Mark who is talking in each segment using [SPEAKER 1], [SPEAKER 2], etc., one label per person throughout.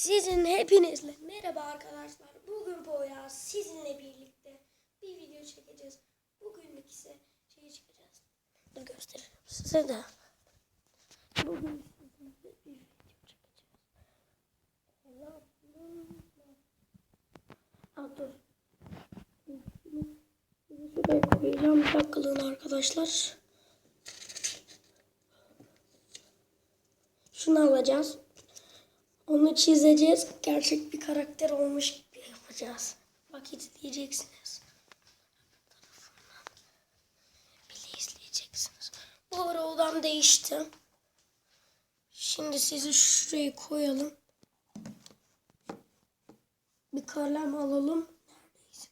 [SPEAKER 1] Sizin hepinizle merhaba arkadaşlar. Bugün Boya sizinle birlikte bir video çekeceğiz. Bugünlük ise şeyi çıkacağız. Dur gösteririm size de. Bugün sizinle bir video çekeceğiz. Aa, dur. Şuraya koyacağım. Bir dakikalığına arkadaşlar. Şunu alacağız. Onu çizeceğiz. Gerçek bir karakter olmuş gibi yapacağız. Vakit diyeceksiniz. Bile izleyeceksiniz. Bu ara odam değişti. Şimdi sizi şuraya koyalım. Bir kalem alalım. Neredeyse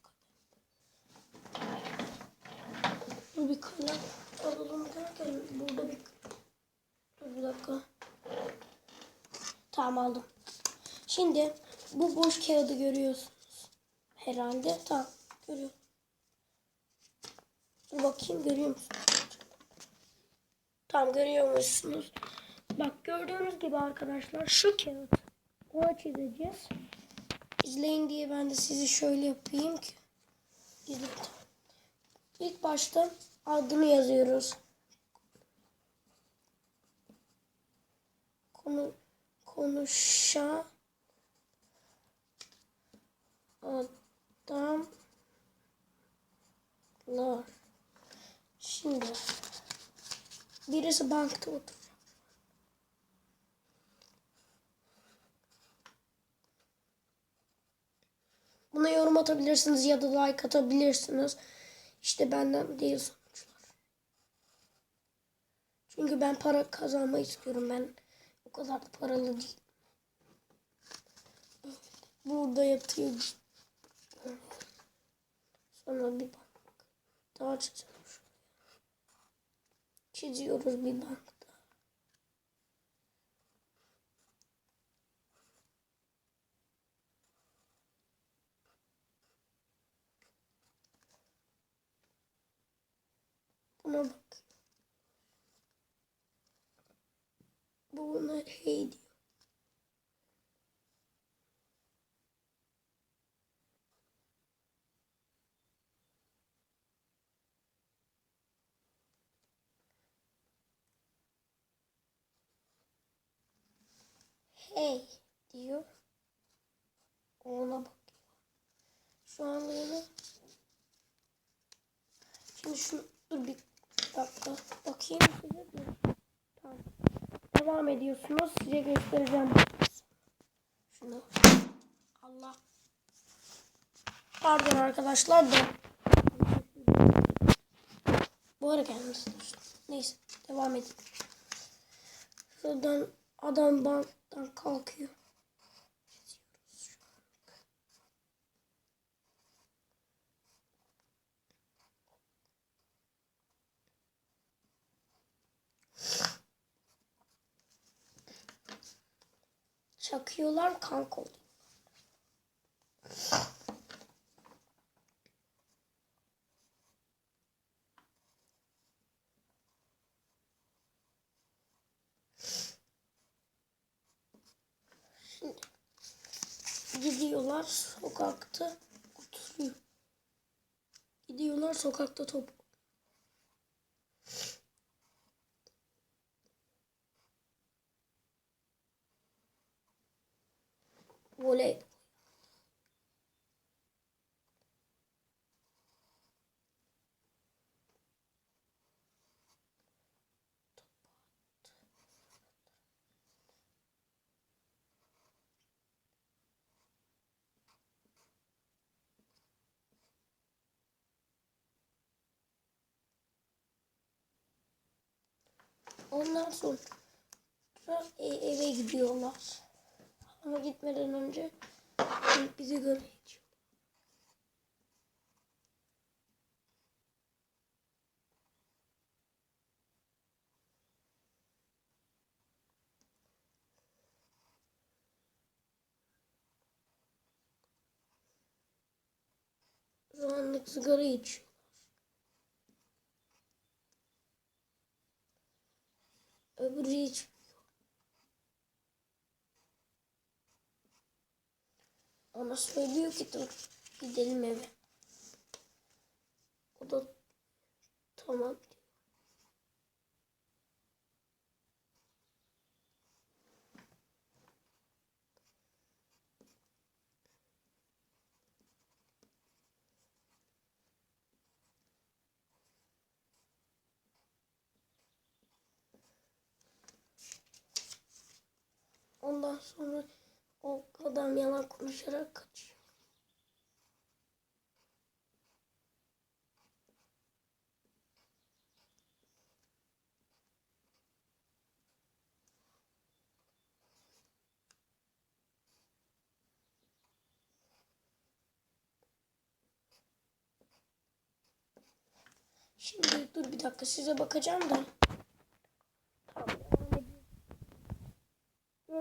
[SPEAKER 1] kalem. Bir kalem alalım derken burada bir... Dur bir dakika. Tamam aldım. Şimdi bu boş kağıdı görüyorsunuz. Herhalde. Tamam. Görüyorum. Bakayım görüyor musunuz? Tamam görüyormuşsunuz. Bak gördüğünüz gibi arkadaşlar şu kağıt. Ona çizeceğiz. İzleyin diye ben de sizi şöyle yapayım ki. İzleyin. İlk başta adını yazıyoruz. Konu konuşan adamlar. Şimdi birisi bankta oturuyor. Buna yorum atabilirsiniz ya da like atabilirsiniz. İşte benden değil sonuçlar. Çünkü ben para kazanmayı istiyorum. Ben o kadar da paralı değil. Burada yatıyor. Sonra bir bank. Daha çizelim şuraya. Çiziyoruz bir bankta. Buna bak. Bu buna hey diyor. Hey diyor. Ona bakıyor. Şu an öyle. Şimdi şunu dur bir dakika bakayım. Devam ediyorsunuz. Size göstereceğim. Şunu. Allah. Pardon arkadaşlar da. Bu ara. Neyse. Devam edin. Şuradan adam banktan kalkıyor. Çakıyorlar kanka oluyor. Şimdi gidiyorlar sokakta oturuyor. Gidiyorlar sokakta top. Voley. Ondan sonra eve gidiyorlar. Ama gitmeden önce ilk bizi görüyor. Şu anlık sigara içiyor. Öbürü hiç Ona söylüyor ki dur gidelim eve. O da tamam diyor. Ondan sonra o adam yalan konuşarak kaçıyor. Şimdi dur bir dakika size bakacağım da.